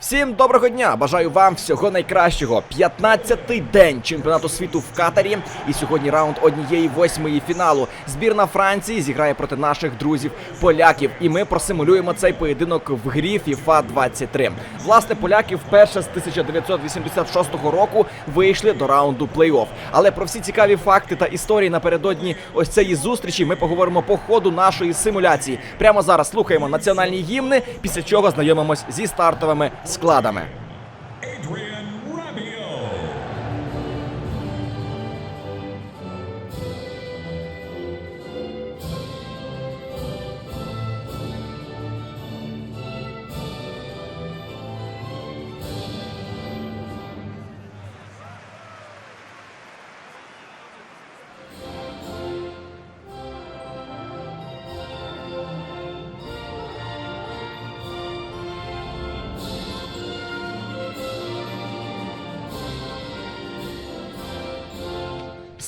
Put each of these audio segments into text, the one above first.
Всім доброго дня! Бажаю вам всього найкращого. 15-й день чемпіонату світу в Катарі. І сьогодні раунд однієї восьмої фіналу. Збірна Франції зіграє проти наших друзів поляків. І ми просимулюємо цей поєдинок в грі FIFA 23. Власне, поляки вперше з 1986 року вийшли до раунду плей-офф. Але про всі цікаві факти та історії напередодні ось цієї зустрічі ми поговоримо по ходу нашої симуляції. Прямо зараз слухаємо національні гімни, після чого знайомимось зі стартовими складами.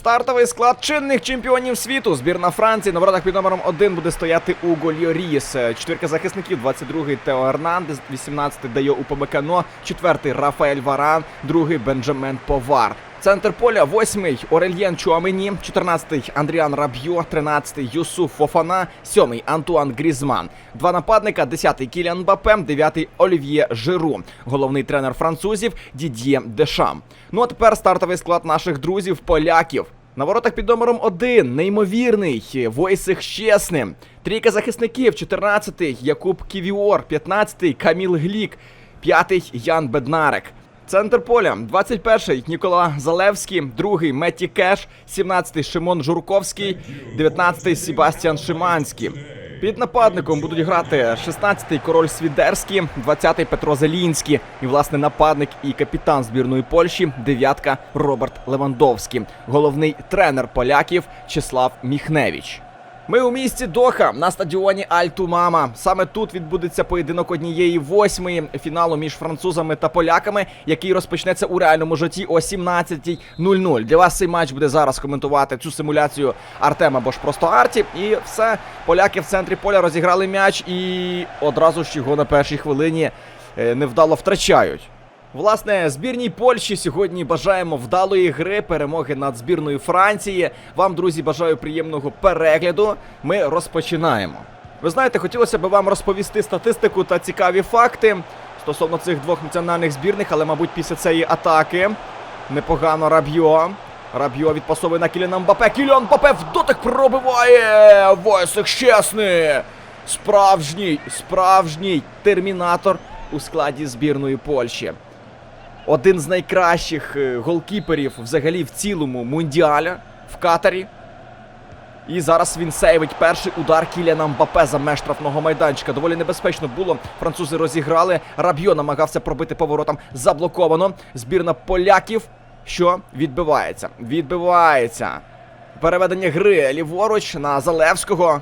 Стартовий склад чинних чемпіонів світу. Збірна Франції на воротах під номером 1 буде стояти Уго Льоріс. Четвірка захисників, 22-й Тео Ернандес, 18-й Дайо Упомекано, 4-й Рафаель Варан, 2-й Бенджамен Повар. Центр поля, 8-й Орельєн Чуамені, 14-й Андріан Раб'йо, 13-й Юсуф Фофана, 7-й Антуан Грізман. Два нападника, 10-й Кіліан Мбапе, 9-й Олів'є Жиру. Головний тренер французів Дід'є Дешам. Ну а тепер стартовий склад наших друзів поляків. На воротах під номером 1 неймовірний Войсих Щесним. Трійка захисників, 14-й Якуб Ківіор, 15-й Каміл Глік, 5-й Ян Беднарек. Центр поля 21-й Нікола Залевський, 2-й Метті Кеш, 17-й Шимон Журковський, 19-й Себастьян Шиманський. Під нападником будуть грати 16-й Король Свідерський, 20-й Петро Зелінський і власне нападник і капітан збірної Польщі, дев'ятка Роберт Левандовський. Головний тренер поляків Числав Міхневич. Ми у місті Доха на стадіоні Альтумама. Саме тут відбудеться поєдинок однієї восьмої фіналу між французами та поляками, який розпочнеться у реальному житті о 17.00. Для вас цей матч буде зараз коментувати цю симуляцію Артема, або ж просто Арті. І все, поляки в центрі поля розіграли м'яч і одразу ж його на першій хвилині е, невдало втрачають. Власне, збірній Польщі сьогодні бажаємо вдалої гри, перемоги над збірною Франції. Вам, друзі, бажаю приємного перегляду. Ми розпочинаємо. Ви знаєте, хотілося б вам розповісти статистику та цікаві факти стосовно цих двох національних збірних, але, мабуть, після цієї атаки непогано Раб'йо. Раб'йо відпасовує на Кіліна Мбапе. Кіліан Мбапе в дотик пробиває! Войсик чесний! Справжній, справжній термінатор у складі збірної Польщі один з найкращих е, голкіперів взагалі в цілому мундіаля в Катарі. І зараз він сейвить перший удар Кіліана Мбапе за меж штрафного майданчика. Доволі небезпечно було. Французи розіграли. Раб'йо намагався пробити поворотом. Заблоковано. Збірна поляків. Що відбивається? Відбивається. Переведення гри ліворуч на Залевського.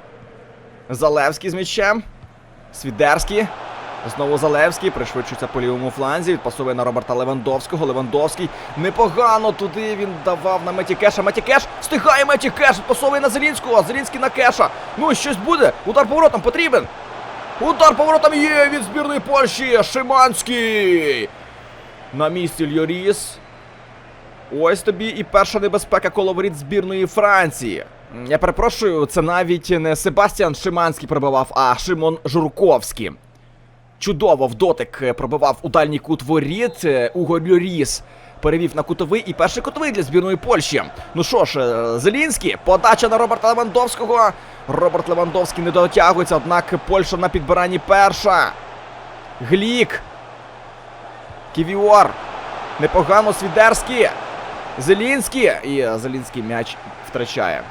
Залевський з м'ячем. Свідерський. Знову Залевський пришвидшується по лівому фланзі. Відпасує на Роберта Левандовського. Левандовський непогано туди він давав на Меті Кеша. Меті Кеш встигає Меті Кеш. Відпасовує на Зелінського. Зелінський на Кеша. Ну щось буде. Удар поворотом потрібен. Удар поворотом є від збірної Польщі. Шиманський. На місці Льоріс. Ось тобі і перша небезпека коло воріт збірної Франції. Я перепрошую, це навіть не Себастьян Шиманський пробивав, а Шимон Журковський. Чудово в дотик е, пробивав у дальній кут воріт. Е, Уго перевів на кутовий і перший кутовий для збірної Польщі. Ну що ж, е, Зелінський, подача на Роберта Левандовського. Роберт Левандовський не дотягується, однак Польща на підбиранні перша. Глік. Ківіор. Непогано Свідерський. Зелінський. І Зелінський м'яч втрачає.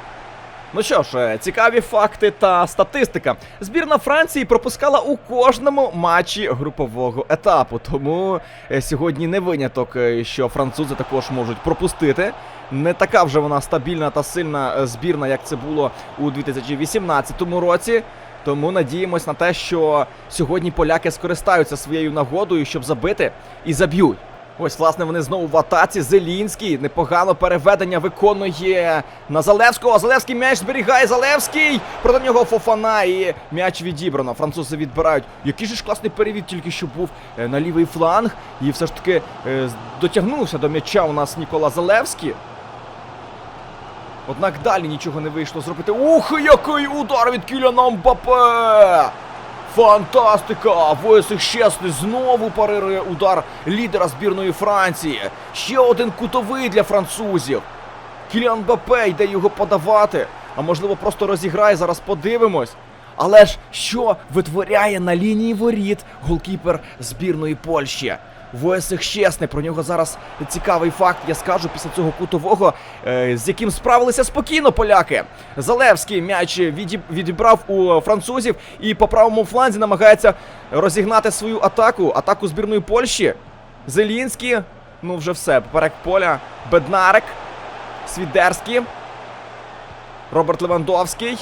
Ну що ж, е, цікаві факти та статистика. Збірна Франції пропускала у кожному матчі групового етапу. Тому е, сьогодні не виняток, е, що французи також можуть пропустити. Не така вже вона стабільна та сильна збірна, як це було у 2018 році. Тому надіємось на те, що сьогодні поляки скористаються своєю нагодою, щоб забити і заб'ють. Ось, власне, вони знову в атаці. Зелінський. Непогано переведення виконує на Залевського. Залевський м'яч зберігає. Залевський. Проти нього Фофана. І м'яч відібрано. Французи відбирають. Який же ж класний перевід тільки що був е, на лівий фланг. І все ж таки е, дотягнувся до м'яча у нас Нікола Залевський. Однак далі нічого не вийшло зробити. Ух, який удар від Кіляна Мбапе! Фантастика! Войсик Щесний знову парирує удар лідера збірної Франції. Ще один кутовий для французів. Кіліан Бапе йде його подавати. А можливо, просто розіграє, зараз подивимось. Але ж що витворяє на лінії воріт голкіпер збірної Польщі? Воєсик Щесне, про нього зараз цікавий факт, я скажу після цього кутового, е, з яким справилися спокійно поляки. Залевський м'яч відібрав у французів і по правому фланзі намагається розігнати свою атаку, атаку збірної Польщі. Зелінський, ну вже все, поперек поля. Беднарик, Свідерський, Роберт Левандовський.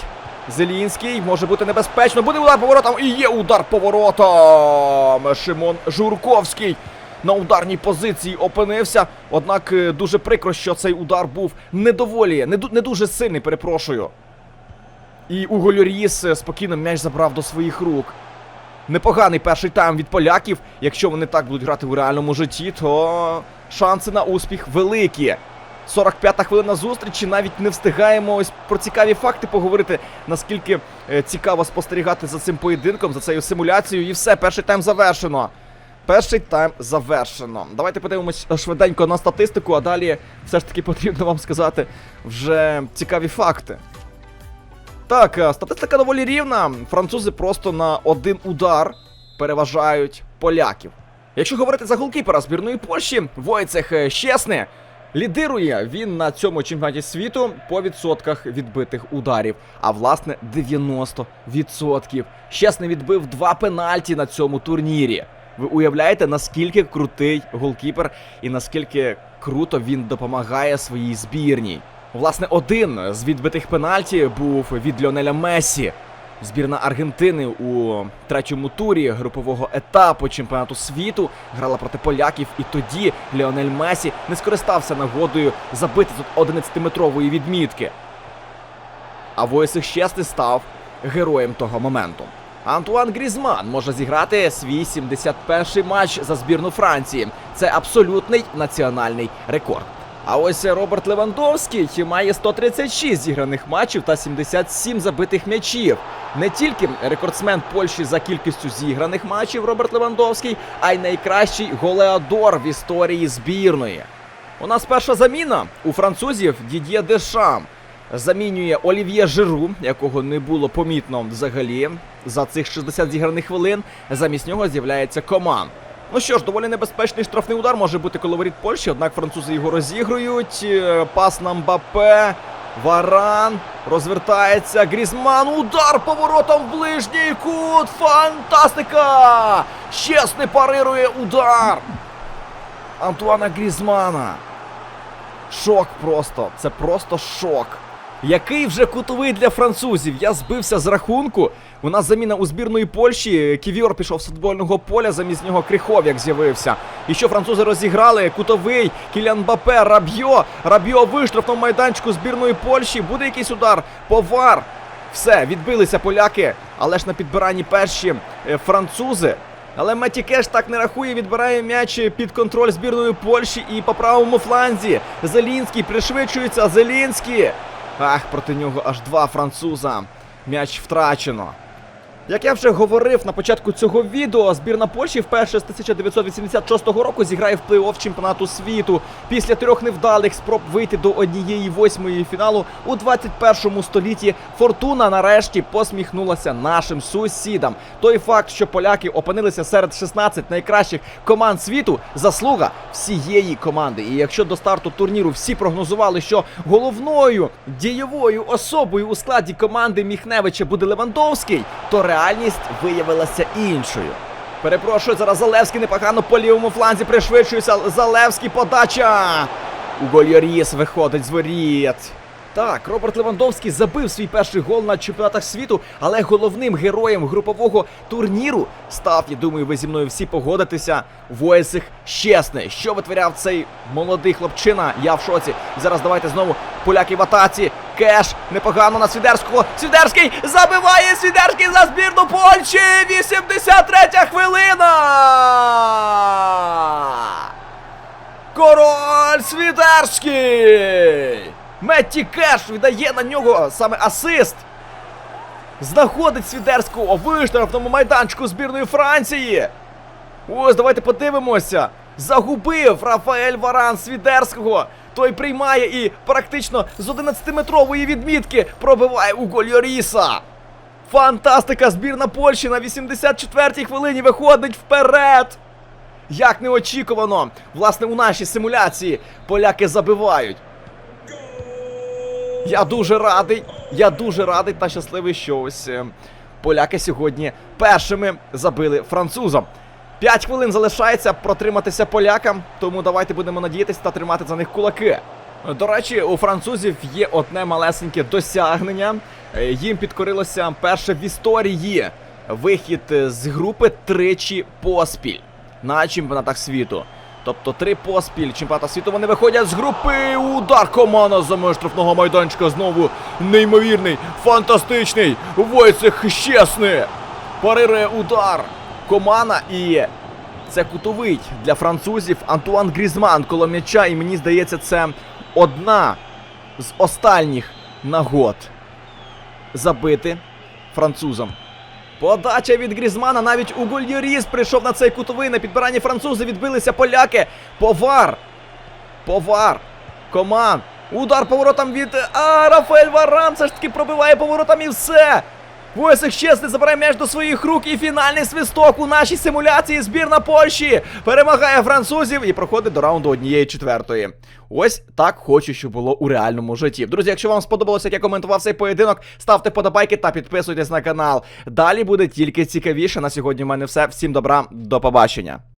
Зелінський може бути небезпечно. Буде удар поворотом. І є удар поворотом. Шимон Журковський на ударній позиції опинився. Однак е, дуже прикро, що цей удар був недоволі, не, дуже сильний, перепрошую. І Уго Льоріс е, спокійно м'яч забрав до своїх рук. Непоганий перший тайм від поляків. Якщо вони так будуть грати у реальному житті, то шанси на успіх великі. 45-та хвилина зустрічі, навіть не встигаємо ось про цікаві факти поговорити, наскільки е, цікаво спостерігати за цим поєдинком, за цією симуляцією. І все, перший тайм завершено. Перший тайм завершено. Давайте подивимось швиденько на статистику, а далі все ж таки потрібно вам сказати вже цікаві факти. Так, е, статистика доволі рівна. Французи просто на один удар переважають поляків. Якщо говорити за голкіпера збірної Польщі, Войцех е, Щесне лідирує він на цьому чемпіонаті світу по відсотках відбитих ударів. А власне 90%. Щесне відбив два пенальті на цьому турнірі. Ви уявляєте, наскільки крутий голкіпер і наскільки круто він допомагає своїй збірній. Власне, один з відбитих пенальті був від Ліонеля Месі. Збірна Аргентини у третьому турі групового етапу чемпіонату світу грала проти поляків, і тоді Ліонель Месі не скористався нагодою забити тут 11-метрової відмітки. А Войсих Щесний став героєм того моменту. Антуан Грізман може зіграти свій 71-й матч за збірну Франції. Це абсолютний національний рекорд. А ось Роберт Левандовський має 136 зіграних матчів та 77 забитих м'ячів. Не тільки рекордсмен Польщі за кількістю зіграних матчів Роберт Левандовський, а й найкращий голеадор в історії збірної. У нас перша заміна у французів Дід'є Дешам. Замінює Олів'є Жиру, якого не було помітно взагалі за цих 60 зіграних хвилин. Замість нього з'являється Коман. Ну що ж, доволі небезпечний штрафний удар може бути коло воріт Польщі, однак французи його розігрують. Е, Пас на Мбапе. Варан розвертається. Грізман. Удар поворотом в ближній кут. Фантастика! Щесне парирує удар. Антуана Грізмана. Шок просто. Це просто шок. Який вже кутовий для французів? Я збився з рахунку. У нас заміна у збірної Польщі. Ківіор пішов з футбольного поля, замість нього Крихов'як з'явився. І що французи розіграли? Кутовий, Кілян Бапе, Рабьо. Рабьо виштрафнув майданчику збірної Польщі. Буде якийсь удар. Повар. Все, відбилися поляки, але ж на підбиранні перші е, французи. Але Меті Кеш так не рахує, відбирає м'яч під контроль збірної Польщі і по правому фланзі. Зелінський пришвидшується. Зелінський. Ах, проти нього аж два француза. М'яч втрачено. Як я вже говорив на початку цього відео, збірна Польщі вперше з 1986 року зіграє в плей-офф чемпіонату світу. Після трьох невдалих спроб вийти до однієї восьмої фіналу у 21 столітті Фортуна нарешті посміхнулася нашим сусідам. Той факт, що поляки опинилися серед 16 найкращих команд світу, заслуга всієї команди. І якщо до старту турніру всі прогнозували, що головною дієвою особою у складі команди Міхневича буде Левандовський, то реальність виявилася іншою. Перепрошую, зараз Залевський непогано по лівому фланзі пришвидшується. Залевський подача. Уго Льоріс виходить з воріт. Так, Роберт Левандовський забив свій перший гол на чемпіонатах світу, але головним героєм групового турніру став, я думаю, ви зі мною всі погодитеся. Воєсих Щесний. Що витворяв цей молодий хлопчина? Я в шоці. Зараз давайте знову поляки в атаці. Кеш непогано на Свідерського. Свідерський забиває Свідерський за збірну Польщі. 83 хвилина. Король Свідерський! Метті Кеш віддає на нього саме асист. Знаходить Свідерського в штрафному майданчику збірної Франції. Ось, давайте подивимося. Загубив Рафаель Варан Свідерського. Той приймає і практично з 11-метрової відмітки пробиває у голь Йоріса. Фантастика! Збірна Польщі на 84-й хвилині виходить вперед. Як неочікувано, власне, у нашій симуляції поляки забивають. Я дуже радий, я дуже радий та щасливий, що ось е, поляки сьогодні першими забили французам. П'ять хвилин залишається протриматися полякам, тому давайте будемо надіятися та тримати за них кулаки. До речі, у французів є одне малесеньке досягнення. Їм підкорилося перше в історії вихід з групи тричі поспіль на чемпіонатах світу. Тобто три поспіль чемпіоната світу вони виходять з групи. Удар команда за меж штрафного майданчика. Знову неймовірний, фантастичний. Войцех щесний. Парирує удар. Комана і це кутовий для французів Антуан Грізман коло м'яча. І мені здається, це одна з останніх нагод забити французам. Подача від Грізмана навіть у Гульйоріс прийшов на цей кутовий. На підбиранні французи відбилися поляки. Повар. Повар. Коман. Удар поворотом від. А, Рафаель Варан все ж таки пробиває поворотом і все. Войсик чесний забирає м'яч до своїх рук і фінальний свисток у нашій симуляції збірна Польщі перемагає французів і проходить до раунду однієї четвертої. Ось так хочу, щоб було у реальному житті. Друзі, якщо вам сподобалося, як я коментував цей поєдинок, ставте подобайки та підписуйтесь на канал. Далі буде тільки цікавіше. На сьогодні в мене все. Всім добра, до побачення.